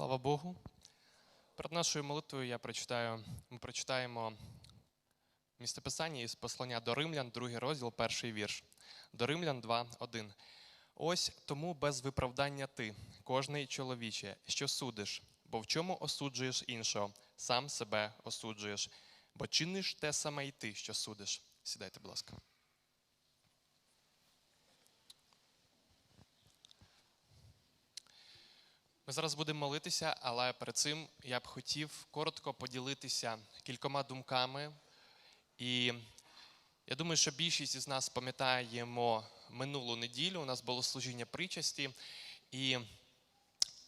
Слава Богу. Перед нашою молитвою я прочитаю, ми прочитаємо містописання із послання до Римлян, другий розділ, перший вірш. До Римлян 2, 1. Ось тому без виправдання ти, кожний чоловіче, що судиш, бо в чому осуджуєш іншого, сам себе осуджуєш, бо чиниш те саме й ти, що судиш. Сідайте, будь ласка. Ми зараз будемо молитися, але перед цим я б хотів коротко поділитися кількома думками. І я думаю, що більшість із нас пам'ятаємо минулу неділю. У нас було служіння причасті, і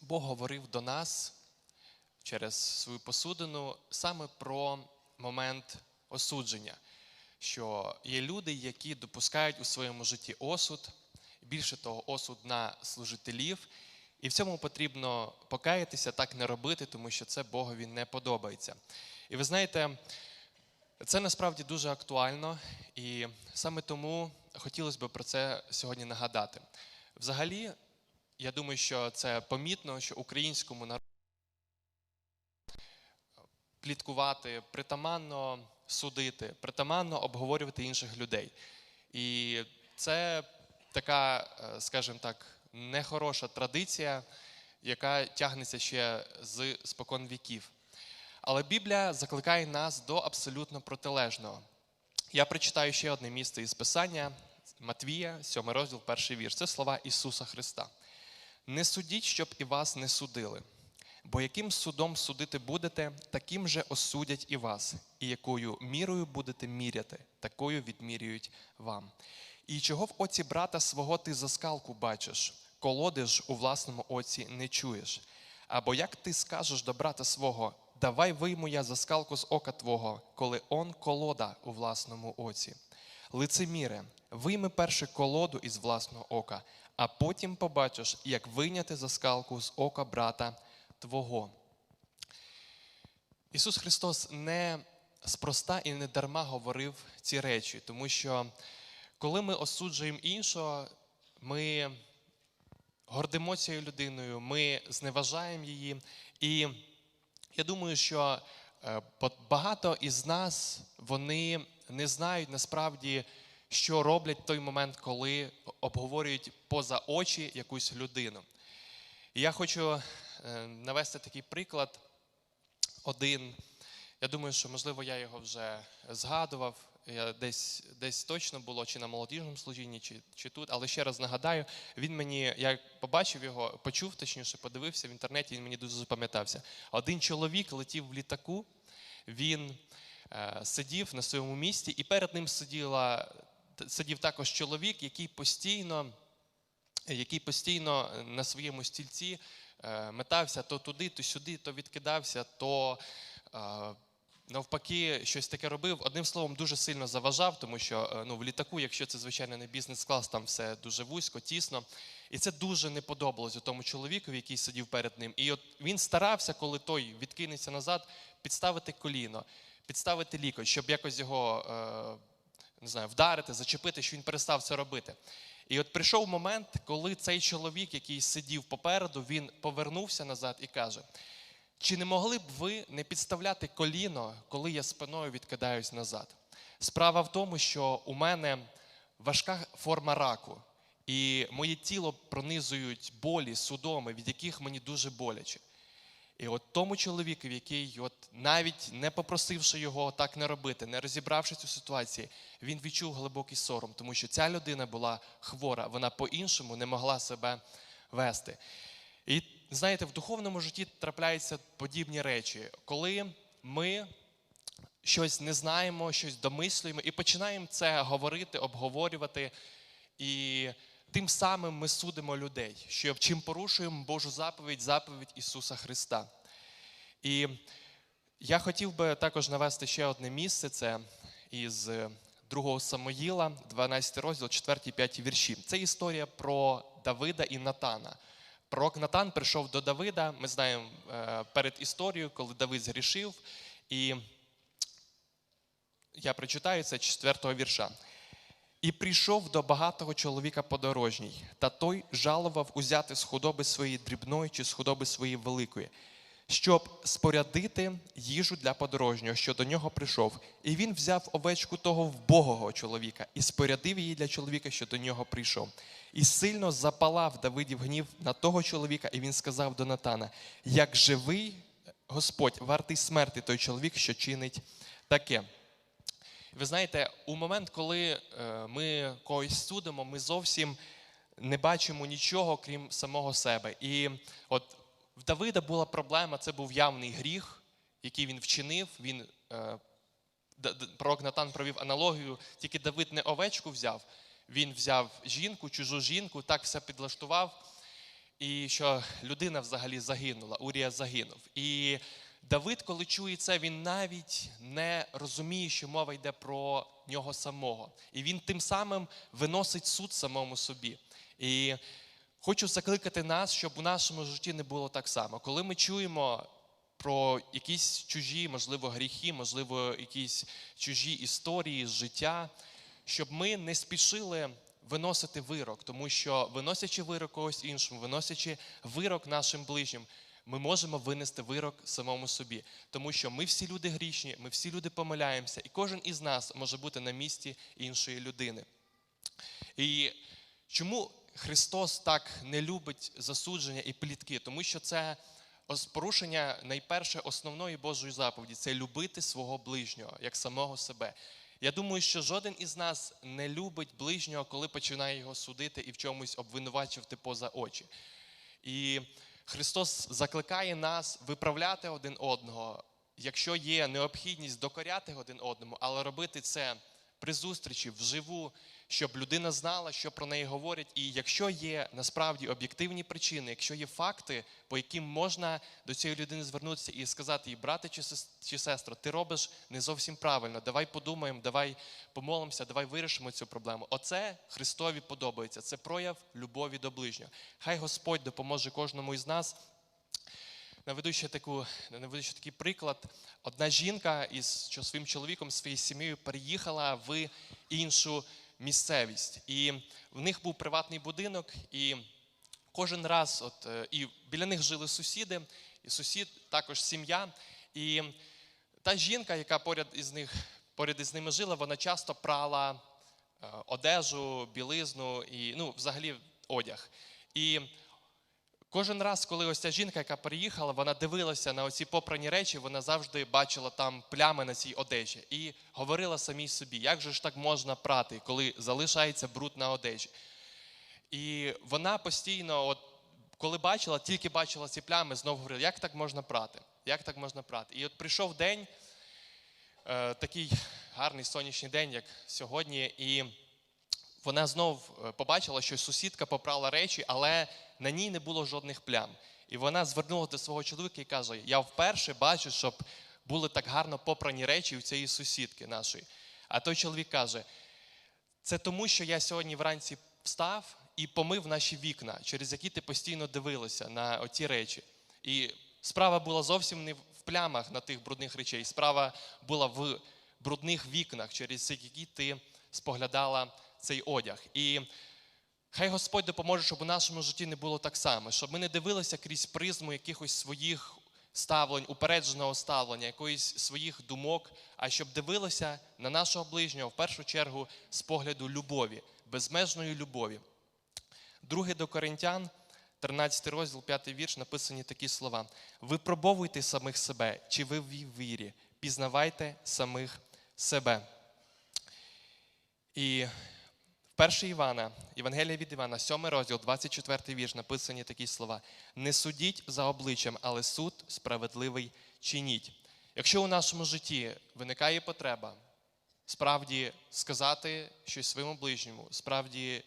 Бог говорив до нас через свою посудину саме про момент осудження, що є люди, які допускають у своєму житті осуд, більше того, осуд на служителів. І в цьому потрібно покаятися, так не робити, тому що це Богові не подобається. І ви знаєте, це насправді дуже актуально, і саме тому хотілося б про це сьогодні нагадати. Взагалі, я думаю, що це помітно, що українському народу пліткувати, притаманно судити, притаманно обговорювати інших людей. І це така, е, скажімо так, нехороша традиція, яка тягнеться ще з спокон віків. Але Біблія закликає нас до абсолютно протилежного. Я прочитаю ще одне місце із Писання Матвія, 7 розділ, перший вірш. Це слова Ісуса Христа. Не судіть, щоб і вас не судили. Бо яким судом судити будете, таким же осудять і вас, і якою мірою будете міряти, такою відмірюють вам. І чого в оці брата свого ти за скалку бачиш, колоди ж у власному оці не чуєш? Або як ти скажеш до брата свого, давай вийму я за скалку з ока твого, коли он колода у власному оці. Лицеміре, вийми перше колоду із власного ока, а потім побачиш, як вийняти за скалку з ока брата твого. Ісус Христос не спроста і не дарма говорив ці речі, тому що коли ми осуджуємо іншого, ми гордимо цією людиною, ми зневажаємо її. І я думаю, що е, багато із нас вони не знають насправді, що роблять в той момент, коли обговорюють поза очі якусь людину. І я хочу е, навести такий приклад один. Я думаю, що, можливо, я його вже згадував. Я десь десь точно було, чи на молодіжному служінні, чи чи тут. Але ще раз нагадаю, він мені, я побачив його, почув, точніше, подивився в інтернеті, він мені дуже запам'ятався. Один чоловік летів в літаку, він е, сидів на своєму місці, і перед ним сиділа, сидів також чоловік, який постійно, який постійно на своєму стільці е, метався то туди, то сюди, то відкидався, то. Е, навпаки, щось таке робив. Одним словом, дуже сильно заважав, тому що ну, в літаку, якщо це звичайно не бізнес-клас, там все дуже вузько, тісно. І це дуже не подобалось тому чоловікові, який сидів перед ним. І от він старався, коли той відкинеться назад, підставити коліно, підставити лікоть, щоб якось його не знаю, вдарити, зачепити, що він перестав це робити. І от прийшов момент, коли цей чоловік, який сидів попереду, він повернувся назад і каже. Чи не могли б ви не підставляти коліно, коли я спиною відкидаюсь назад? Справа в тому, що у мене важка форма раку, і моє тіло пронизують болі, судоми, від яких мені дуже боляче. І от тому чоловікові, який, от навіть не попросивши його так не робити, не розібравши цю ситуацію, він відчув глибокий сором, тому що ця людина була хвора, вона по-іншому не могла себе вести. І знаєте, в духовному житті трапляються подібні речі, коли ми щось не знаємо, щось домислюємо і починаємо це говорити, обговорювати. І тим самим ми судимо людей, що чим порушуємо Божу заповідь, заповідь Ісуса Христа. І я хотів би також навести ще одне місце: це із 2 Самоїла, 12 розділ, 4-5 вірші. Це історія про Давида і Натана. Пророк Натан прийшов до Давида. Ми знаємо е, перед історією, коли Давид згрішив. І я прочитаю це четвертого вірша. І прийшов до багатого чоловіка подорожній, та той жалував узяти з худоби своєї дрібної чи з худоби своєї великої, щоб спорядити їжу для подорожнього, що до нього прийшов. І він взяв овечку того вбогого чоловіка і спорядив її для чоловіка, що до нього прийшов. І сильно запалав Давидів гнів на того чоловіка, і він сказав до Натана: як живий Господь, вартий смерти той чоловік, що чинить таке. Ви знаєте, у момент, коли е, ми когось судимо, ми зовсім не бачимо нічого, крім самого себе. І от в Давида була проблема, це був явний гріх, який він вчинив. Він, е, пророк Натан провів аналогію, тільки Давид не овечку взяв, він взяв жінку, чужу жінку, так все підлаштував, і що людина взагалі загинула, Урія загинув. І Давид, коли чує це, він навіть не розуміє, що мова йде про нього самого. І він тим самим виносить суд самому собі. І хочу закликати нас, щоб у нашому житті не було так само. Коли ми чуємо про якісь чужі, можливо, гріхи, можливо, якісь чужі історії з життя, щоб ми не спішили виносити вирок, тому що виносячи вирок когось іншому, виносячи вирок нашим ближнім, ми можемо винести вирок самому собі, тому що ми всі люди грішні, ми всі люди помиляємося, і кожен із нас може бути на місці іншої людини. І чому Христос так не любить засудження і плітки? Тому що це порушення найперше основної Божої заповіді це любити свого ближнього як самого себе. Я думаю, що жоден із нас не любить ближнього, коли починає його судити і в чомусь обвинувачувати поза очі. І Христос закликає нас виправляти один одного, якщо є необхідність докоряти один одному, але робити це при зустрічі вживу, щоб людина знала, що про неї говорять. І якщо є насправді об'єктивні причини, якщо є факти, по яким можна до цієї людини звернутися і сказати їй, брате чи сес- чи сестро, ти робиш не зовсім правильно. Давай подумаємо, давай помолимося, давай вирішимо цю проблему. Оце Христові подобається. Це прояв любові до ближнього. Хай Господь допоможе кожному із нас. Наведу ще таку, наведу ще такий приклад. Одна жінка із що своїм чоловіком, своєю сім'єю переїхала в іншу місцевість. І в них був приватний будинок, і кожен раз, от, е, і біля них жили сусіди, і сусід також сім'я. І та жінка, яка поряд із них, поряд із ними жила, вона часто прала е, одежу, білизну і ну, взагалі одяг. І Кожен раз, коли ось ця жінка, яка переїхала, вона дивилася на оці попрані речі, вона завжди бачила там плями на цій одежі і говорила самій собі, як же ж так можна прати, коли залишається бруд на одежі. І вона постійно, от, коли бачила, тільки бачила ці плями, знову говорила, як так можна прати? Як так можна прати? І от прийшов день, е, такий гарний сонячний день, як сьогодні, і вона знов е, побачила, що сусідка попрала речі, але на ній не було жодних плям. І вона звернулася до свого чоловіка і каже: Я вперше бачу, щоб були так гарно попрані речі у цієї сусідки нашої. А той чоловік каже: це тому, що я сьогодні вранці встав і помив наші вікна, через які ти постійно дивилася на оці речі. І справа була зовсім не в плямах на тих брудних речей. Справа була в брудних вікнах, через які ти споглядала цей одяг. І хай Господь допоможе, щоб у нашому житті не було так само, щоб ми не дивилися крізь призму якихось своїх ставлень, упередженого ставлення, якоїсь своїх думок, а щоб дивилися на нашого ближнього в першу чергу з погляду любові, безмежної любові. Друге до Коринтян, 13 розділ, 5 вірш, написані такі слова: Випробовуйте самих себе, чи ви в вірі, пізнавайте самих себе. І 1 Івана, Євангелія від Івана, 7 розділ, 24 вірш, написані такі слова: Не судіть за обличчям, але суд справедливий чиніть. Якщо у нашому житті виникає потреба справді сказати щось своєму ближньому, справді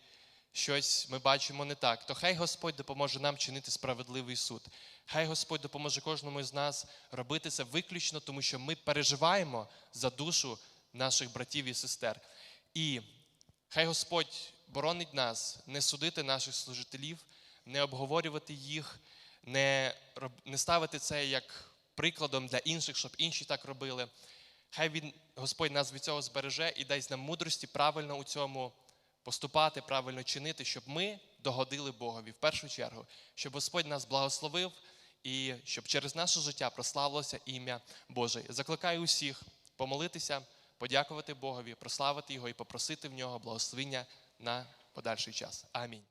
щось ми бачимо не так, то хай Господь допоможе нам чинити справедливий суд. Хай Господь допоможе кожному з нас робити це виключно, тому що ми переживаємо за душу наших братів і сестер. І хай Господь боронить нас не судити наших служителів, не обговорювати їх, не, не ставити це як прикладом для інших, щоб інші так робили. Хай він, Господь нас від цього збереже і дасть нам мудрості правильно у цьому поступати, правильно чинити, щоб ми догодили Богові в першу чергу, щоб Господь нас благословив і щоб через наше життя прославилося ім'я Боже. Закликаю усіх помолитися, подякувати Богові, прославити Його і попросити в нього благословення на подальший час. Амінь.